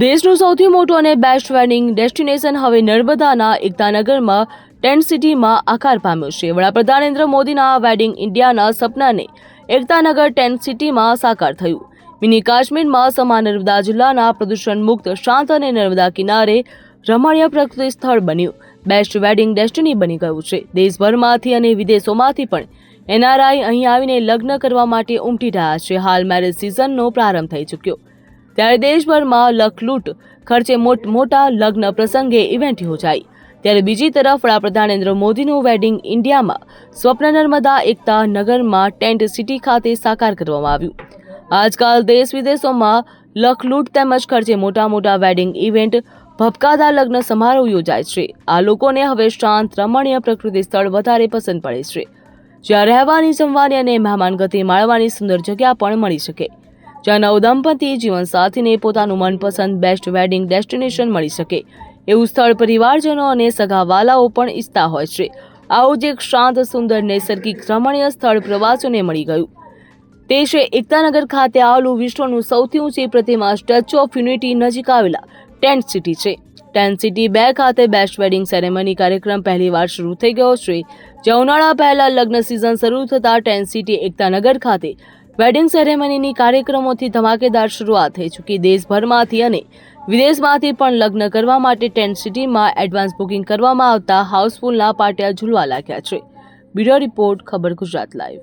દેશનું સૌથી મોટું અને બેસ્ટ વેડિંગ ડેસ્ટિનેશન હવે નર્મદાના એકતાનગરમાં ટેન્ટ સિટીમાં આકાર પામ્યો છે. વડાપ્રધાન નરેન્દ્ર મોદીના વેડિંગ ઇન્ડિયાના સપનાને એકતાનગર ટેન્ટ સિટીમાં સાકાર થયું. મિની કાશ્મીરમાં સમા નર્મદા જિલ્લાના પ્રદૂષણ મુક્ત, શાંત અને નર્મદા કિનારે રમણીય પ્રકૃતિ સ્થળ બન્યું. બેસ્ટ વેડિંગ ડેસ્ટિની બની ગયું છે. દેશભરમાંથી અને વિદેશોમાંથી પણ એનઆરઆઈ અહીં આવીને લગ્ન કરવા માટે ઉમટી રહ્યા છે. હાલ મેરેજ સિઝનનો પ્રારંભ થઈ ચૂક્યો. ત્યારે દેશભરમાં લખલૂટ, ખર્ચે મોટ, મોટા લગ્ન પ્રસંગે ઇવેન્ટ યોજાઈ. ત્યારે બીજી તરફ વડાપ્રધાન નરેન્દ્ર મોદીનું વેડિંગ ઇન્ડિયામાં સ્વપ્ન નર્મદા એકતા નગરમાં ટેન્ટ સિટી ખાતે સાકાર કરવામાં આવ્યું. આજકાલ દેશ વિદેશોમાં લખલૂટ તેમજ ખર્ચે મોટા મોટા વેડિંગ ઇવેન્ટ ભપકાદા લગ્ન સમારોહ યોજાય છે. આ લોકોને હવે શાંત, રમણીય પ્રકૃતિ સ્થળ વધારે પસંદ પડે છે. જ્યાં રહેવાની, જમવાની અને મહેમાન ગતિ માણવાની સુંદર જગ્યા પણ મળી શકે. જ્યાં નવદંપતિ જીવનસાથીને પોતાનું મનપસંદ બેસ્ટ વેડિંગ ડેસ્ટિનેશન મળી શકે. એવું સ્થળ પરિવારજનો અને સગાવાલાઓ પણ ઈચ્છતા હોય છે. આવું જ એક શાંત, સુંદર, નૈસર્ગિક, રમણીય સ્થળ પ્રવાસીઓને મળી ગયું. તે છે એકતાનગર ખાતે આવેલું વિશ્વનું સૌથી ઊંચી પ્રતિમા સ્ટેચ્યુ ઓફ યુનિટી નજીક આવેલા ટેન્ટ સિટી છે. ટેન્ટ સિટી બે ખાતે બેસ્ટ વેડિંગ સેરેમની કાર્યક્રમ પહેલીવાર શરૂ થઈ ગયો છે. જે ઉનાળા પહેલા લગ્ન સિઝન શરૂ થતાં ટેન્ટ સિટી એકતાનગર ખાતે વેડિંગ સેરેમનીની કાર્યક્રમોથી ધમાકેદાર શરૂઆત થઈ ચૂકી. દેશભરમાંથી અને વિદેશમાંથી પણ લગ્ન કરવા માટે ટેન્ટ સિટીમાં એડવાન્સ બુકિંગ કરવામાં આવતા હાઉસફુલના પાટિયા ઝૂલવા લાગ્યા છે. બ્યુરો રિપોર્ટ, ખબર ગુજરાત લાઈવ